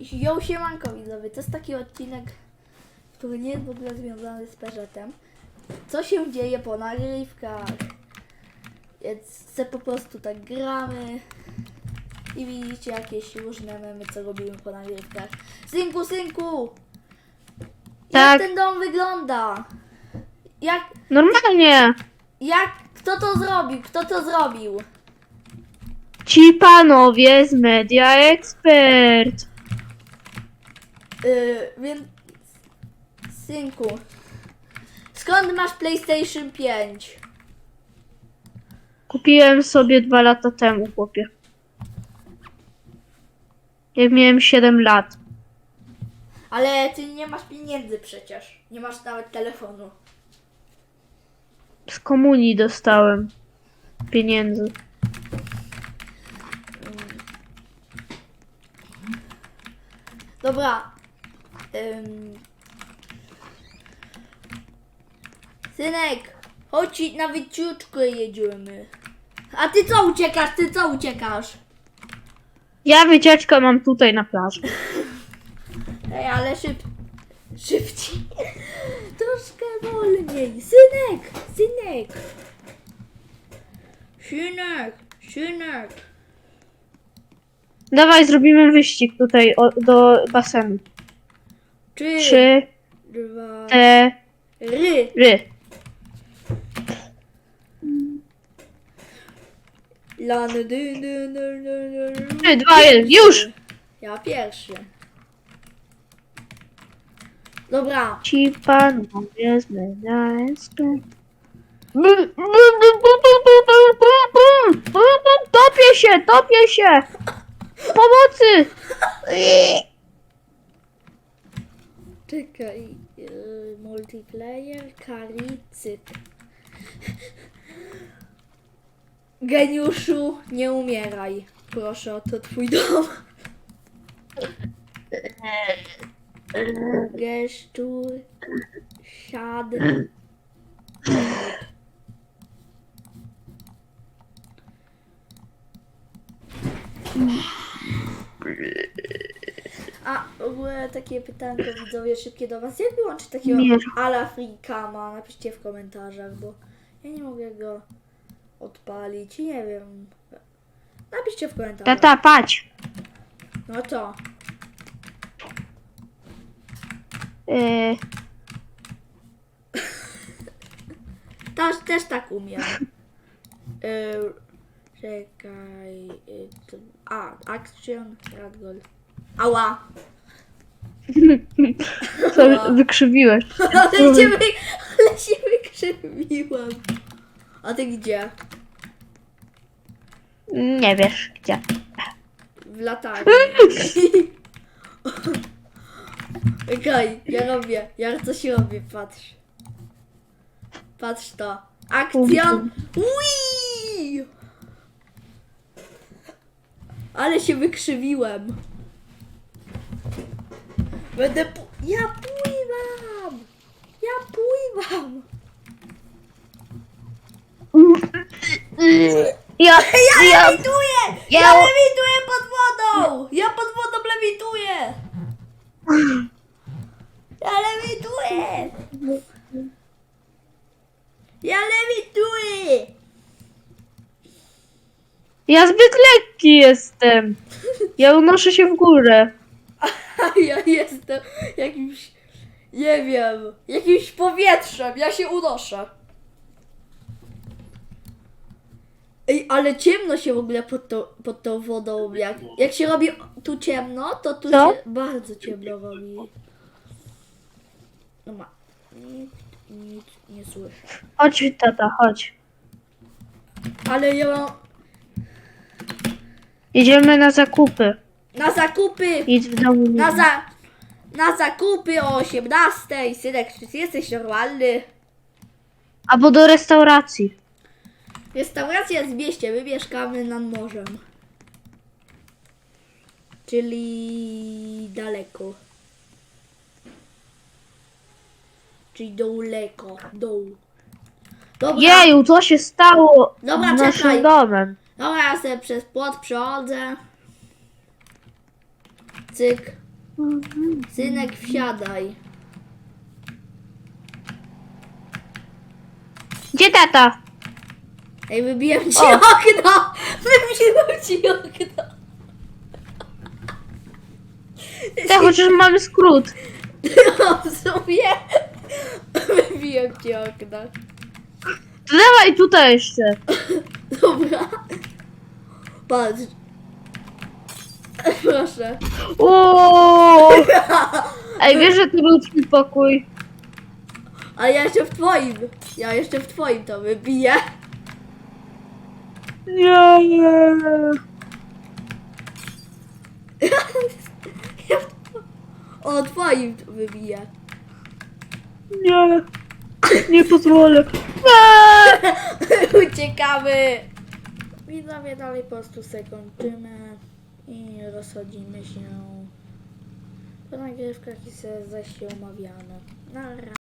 Yo, siemanko widzowie, to jest taki odcinek, który nie jest w ogóle związany z Perzetem. Co się dzieje po nagrywkach? Więc po prostu tak gramy i widzicie jakieś różne memy, co robimy po nagrywkach. Synku, synku! Tak. Jak ten dom wygląda? Jak, Normalnie. jak, kto to zrobił? Kto to zrobił? Ci panowie z Media Expert. Yy, więc synku, skąd masz PlayStation 5? Kupiłem sobie dwa lata temu, chłopie. Jak miałem 7 lat. Ale ty nie masz pieniędzy przecież. Nie masz nawet telefonu. Z komunii dostałem pieniędzy. Dobra. Ym... Synek, chodź na wycieczkę jedziemy. A ty co uciekasz? Ty co uciekasz? Ja wycieczkę mam tutaj na plaży. Ej, ale szyb... szybciej. Troszkę wolniej. Synek, synek. Synek, synek. Dawaj, zrobimy wyścig tutaj o, do basenu. Trzy, Trzy, dwa, cztery. ry. Lany, dy, dy, dy, dy, dy. Trzy, dwa, jeden. Już! Ja pierwszy. Dobra, Ci z Media Expert. Topię się, topię się! Pomocy! czekaj. Yy, multiplayer, kari, cyk. Geniuszu, nie umieraj. Proszę, to twój dom. Gesztur, siad. A w ogóle takie pytanko widzowie szybkie do was. Jak wyłączyć takiego Nie. ala freecama? Napiszcie w komentarzach, bo ja nie mogę go odpalić. Nie wiem. Napiszcie w komentarzach. Tata, patrz. No to. Yy, Też, też tak umiem. Yy, czekaj. To, a, action, radgol. Ała! co wykrzywiłeś? Ale się, wy, ale się wykrzywiłam. A ty gdzie? Nie wiesz gdzie. W latarni. Czekaj, ja robię, ja coś robię, patrz. Patrz to. Akcjon! Ui! Ale się wykrzywiłem. Będę pu- Ja pływam! Ja pływam! Ja, Ja ja, lewituję! Ja Ja- lewituję pod wodą! Ja pod wodą lewituję! Ja lewituję! Ja lewituję! ja zbyt lekki jestem. Ja unoszę się w górę. A ja jestem jakimś, nie wiem, jakimś powietrzem. Ja się unoszę. Ej, ale ciemno się w ogóle pod, to, pod tą wodą. Jak, jak się robi tu ciemno, to tu Co? się bardzo ciemno robi. No ma. Nic, nic nie słyszę. Chodź, tata, chodź. Ale ja mam Idziemy na zakupy. Na zakupy! Idź w domu. Na, za, na zakupy o 18. Synek, czy ty jesteś normalny? Albo do restauracji. Restauracja jest w mieście, my mieszkamy nad morzem. Czyli daleko. Czyli daleko, dół. Dobra, Jeju, co się stało Dobra, z czekaj. naszym domem? dobra, ja sobie przez płot przechodzę. Cyk. Synek, wsiadaj. Gdzie tata? Ej, wybiłem ci O. okno! Wybiłem ci okno! Tak, chociaż mamy skrót. No, w sumie wybiłem ci okno. To dawaj tutaj jeszcze. Dobra. Patrz. Proszę. Ej, wiesz, że to był twój pokój? A ja jeszcze w twoim. Ja jeszcze w twoim to wybiję. Nie. Ja w two- O, twoim to wybiję. Nie. Nie pozwolę. Uciekamy! Widzowie dalej po prostu se kończymy i rozchodzimy się po nagrywkach i se zaś się. Na.